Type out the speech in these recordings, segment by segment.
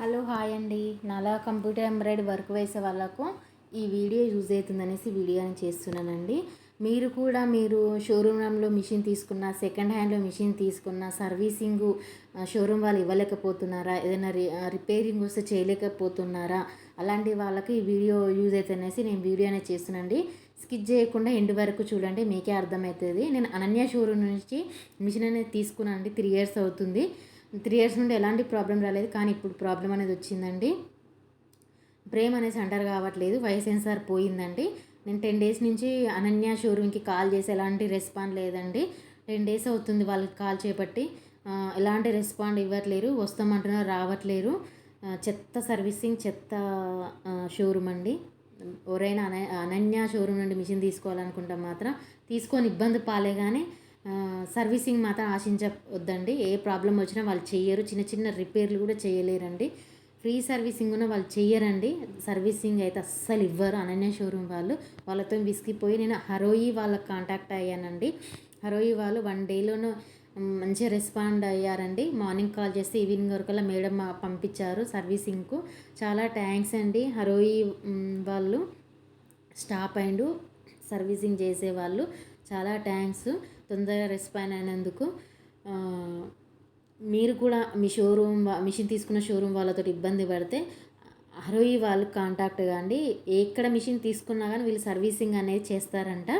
Hello hi అండి. నాలా computer embroidery work వేసే వాళ్ళకు ఈ వీడియో యూజ్ అవుతుందనేసి వీడియోని చేస్తున్నానండి. మీరు కూడా మీరు షోరూంలో మిషన్ తీసుకున్న సెకండ్ హ్యాండ్లో మిషన్ తీసుకున్న సర్వీసింగ్ షోరూమ్ వాళ్ళు ఇవ్వలేకపోతున్నారా? ఏదైనా రిపేరింగ్ వస్తే చేయలేకపోతున్నారా? అలాంటి వాళ్ళకి ఈ వీడియో యూజ్ అవుతుందనేసి నేను వీడియో అనేది చేస్తున్నానండి. స్కిప్ చేయకుండా ఎండ్ వరకు చూడండి మీకే అర్థమవుతుంది. నేను అనన్య షోరూమ్ నుంచి మిషన్ అనేది తీసుకున్నానండి త్రీ ఇయర్స్ అవుతుంది. త్రీ ఇయర్స్ నుండి ఎలాంటి ప్రాబ్లం రాలేదు. కానీ ఇప్పుడు ప్రాబ్లం అనేది వచ్చిందండి. ప్రేమ్ అనేసి అంటారు కావట్లేదు. వై సెన్సార్ పోయిందండి. నేను టెన్ డేస్ నుంచి అనన్య షోరూమ్కి కాల్ చేసి ఎలాంటి రెస్పాండ్ లేదండి. టెన్ డేస్ అవుతుంది వాళ్ళకి కాల్ చేపట్టి. ఎలాంటి రెస్పాండ్ ఇవ్వట్లేరు. వస్తామంటున్నారు రావట్లేరు. చెత్త సర్వీసింగ్ చెత్త షోరూమ్ అండి. ఎవరైనా అన అనన్య షోరూమ్ నుండి మిషన్ తీసుకోవాలనుకుంటే మాత్రం తీసుకొని ఇబ్బంది పాలే కానీ సర్వీసింగ్ మాత్రం ఆశించవద్దండి. ఏ ప్రాబ్లం వచ్చినా వాళ్ళు చెయ్యరు. చిన్న చిన్న రిపేర్లు కూడా చేయలేరండి. ఫ్రీ సర్వీసింగ్ ఉన్న వాళ్ళు చెయ్యరండి. సర్వీసింగ్ అయితే అస్సలు ఇవ్వరు. అనన్య షోరూమ్ వాళ్ళు వాళ్ళతో విసిగిపోయి నేను హరోయి వాళ్ళకి కాంటాక్ట్ అయ్యానండి. హరోయి వాళ్ళు వన్ డేలోనూ మంచిగా రెస్పాండ్ అయ్యారండి. మార్నింగ్ కాల్ చేస్తే ఈవినింగ్ వరకల్లా మేడం పంపించారు సర్వీసింగ్కు. చాలా థ్యాంక్స్ అండి. హరోయి వాళ్ళు స్టాప్ అయిండు సర్వీసింగ్ చేసేవాళ్ళు. చాలా థ్యాంక్స్ తొందరగా రెస్పాండ్ అయినందుకు. మీరు కూడా మీ షోరూమ్ మిషన్ తీసుకున్న షోరూమ్ వాళ్ళతో ఇబ్బంది పడితే అరవై వాళ్ళు కాంటాక్ట్ కాండి. ఎక్కడ మిషన్ తీసుకున్నా కానీ వీళ్ళు సర్వీసింగ్ అనేది చేస్తారంట.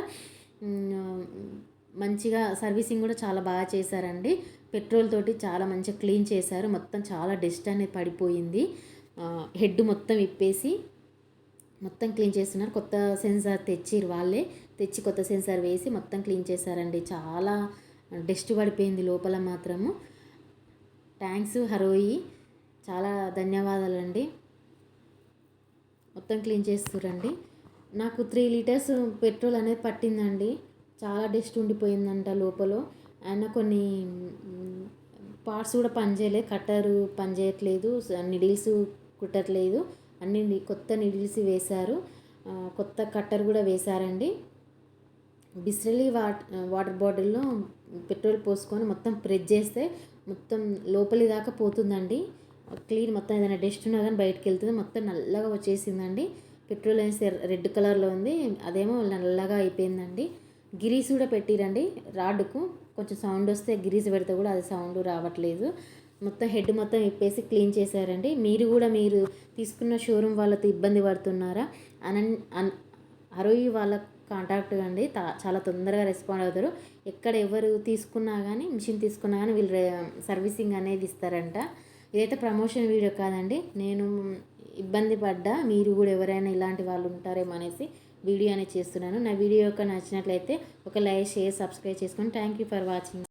మంచిగా సర్వీసింగ్ కూడా చాలా బాగా చేశారండి. పెట్రోల్ తోటి చాలా మంచిగా క్లీన్ చేశారు. మొత్తం చాలా డస్ట్ అనేది పడిపోయింది. హెడ్ మొత్తం ఇప్పేసి మొత్తం క్లీన్ చేస్తున్నారు. కొత్త సెన్సార్ తెచ్చిరు వాళ్ళే. తెచ్చి కొత్త సెన్సార్ వేసి మొత్తం క్లీన్ చేశారండి. చాలా డస్ట్ పడిపోయింది లోపల మాత్రము. థ్యాంక్స్ హరోయి. చాలా ధన్యవాదాలండి. మొత్తం క్లీన్ చేస్తురండి నాకు త్రీ లీటర్స్ పెట్రోల్ అనేది పట్టిందండి. చాలా డస్ట్ ఉండిపోయిందంట లోపల. ఆయన కొన్ని పార్ట్స్ కూడా పనిచేయలేదు. కట్టరు పనిచేయట్లేదు. నిడిల్స్ కుట్టట్లేదు. అన్ని కొత్త నిడిల్స్ వేశారు. కొత్త కట్టర్ కూడా వేశారండి. బిస్లరీ వాట్ వాటర్ బాటిల్లో పెట్రోల్ పోసుకొని మొత్తం ప్రెస్ చేస్తే మొత్తం లోపలి దాకా పోతుందండి. క్లీన్ మొత్తం ఏదైనా డస్ట్ ఉన్నా కానీ బయటకు వెళ్తుంది మొత్తం నల్లగా వచ్చేసిందండి. పెట్రోల్ అనేసి రెడ్ కలర్లో ఉంది. అదేమో నల్లగా అయిపోయిందండి. గిరీస్ కూడా పెట్టిరండి రాడ్కు కొంచెం సౌండ్ వస్తే గిరీస్ పెడితే కూడా అది సౌండ్ రావట్లేదు. మొత్తం హెడ్ మొత్తం ఇప్పేసి క్లీన్ చేశారండి. మీరు కూడా మీరు తీసుకున్న షోరూమ్ వాళ్ళతో ఇబ్బంది పడుతున్నారా? అనన్ అన్ అరవై వాళ్ళ కాంటాక్ట్ అండి. చాలా తొందరగా రెస్పాండ్ అవుతారు. ఎక్కడ ఎవరు తీసుకున్నా కానీ మిషన్ తీసుకున్నా కానీ వీళ్ళు సర్వీసింగ్ అనేది ఇస్తారంట. ఇదైతే ప్రమోషన్ వీడియో కాదండి. నేను ఇబ్బంది పడ్డా మీరు కూడా ఎవరైనా ఇలాంటి వాళ్ళు ఉంటారేమో అనేసి వీడియో అనేది చేస్తున్నాను. నా వీడియో యొక్క నచ్చినట్లయితే ఒక లైక్ షేర్ సబ్స్క్రైబ్ చేసుకొని థ్యాంక్ యూ ఫర్ వాచింగ్.